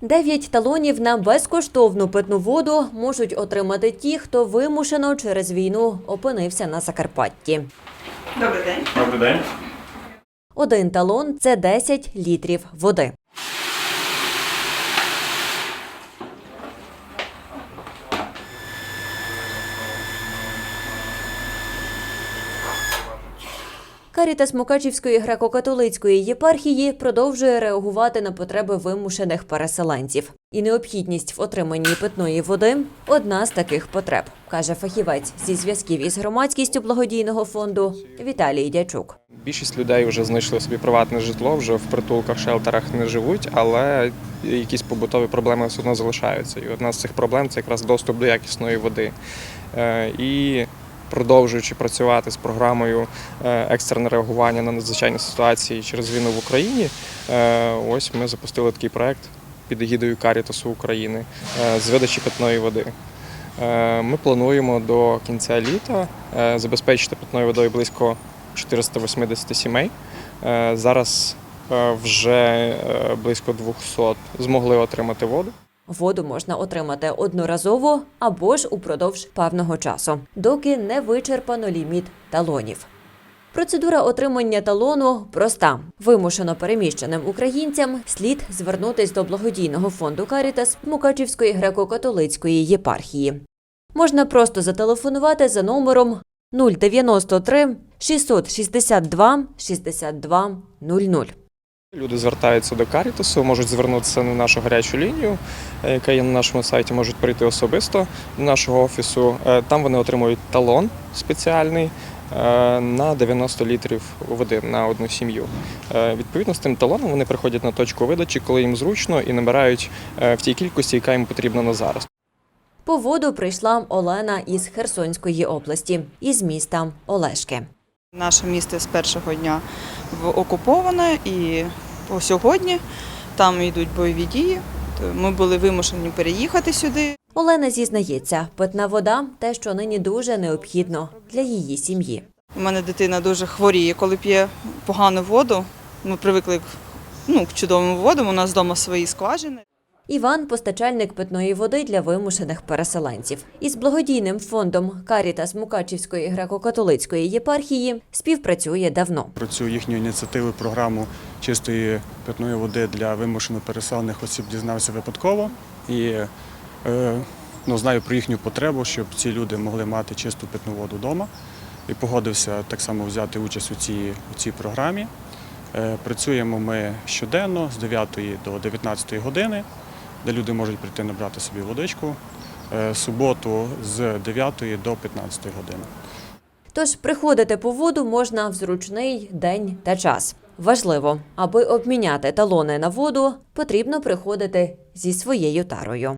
Дев'ять талонів на безкоштовну питну воду можуть отримати ті, хто вимушено через війну опинився на Закарпатті. Добрий день. Добрий день. Один талон це 10 літрів води. Карітас Мукачівської греко-католицької єпархії продовжує реагувати на потреби вимушених переселенців. І необхідність в отриманні питної води одна з таких потреб, каже фахівець зі зв'язків із громадськістю благодійного фонду Віталій Дячук. Більшість людей вже знайшли собі приватне житло, вже в притулках, шелтерах не живуть, але якісь побутові проблеми все одно залишаються. І одна з цих проблем це якраз доступ до якісної води. Е, І продовжуючи працювати з програмою е, екстрене реагування на надзвичайні ситуації через війну в Україні, е, ось ми запустили такий проект під егідою Карітасу України е, з видачі питної води. Ми плануємо до кінця літа забезпечити питною водою близько 480 сімей. Зараз вже близько 200 змогли отримати воду. Воду можна отримати одноразово або ж упродовж певного часу, доки не вичерпано ліміт талонів. Процедура отримання талону проста. Вимушено переміщеним українцям слід звернутись до благодійного фонду Карітас Мукачівської греко-католицької єпархії. Можна просто зателефонувати за номером 093 662 62 00. Люди звертаються до Карітасу, можуть звернутися на нашу гарячу лінію, е, яка є на нашому сайті, можуть прийти особисто до нашого офісу. Е, Там вони отримують талон спеціальний е, на 90 літрів води на одну сім'ю. Відповідно з тим талоном вони приходять на точку видачі, коли їм зручно, і набирають в тій кількості, яка їм потрібна на зараз. По воду прийшла Олена із Херсонської області, із міста Олешки. Наше місто з першого дня окуповане і по сьогодні там йдуть бойові дії. Ми були вимушені переїхати сюди. Олена зізнається, питна вода те, що нині дуже необхідно для її сім'ї. У мене дитина дуже хворіє, коли п'є погану воду. Ми привикли к- ну, к чудовим водам. У нас вдома свої скважини. Іван постачальник питної води для вимушених переселенців. Із благодійним фондом Карітас Мукачівської греко-католицької єпархії співпрацює давно. Про цю їхню ініціативу, програму чистої питної води для вимушено переселених осіб дізнався випадково і е, ну, знаю про їхню потребу, щоб ці люди могли мати чисту питну воду вдома. І погодився так само взяти участь у цій, у цій програмі. Е, працюємо ми щоденно з 9 до 19 години, де люди можуть прийти набрати собі водичку. Е, суботу з 9 до 15 години. Тож приходити по воду можна в зручний день та час. Важливо, аби обміняти талони на воду, потрібно приходити зі своєю тарою.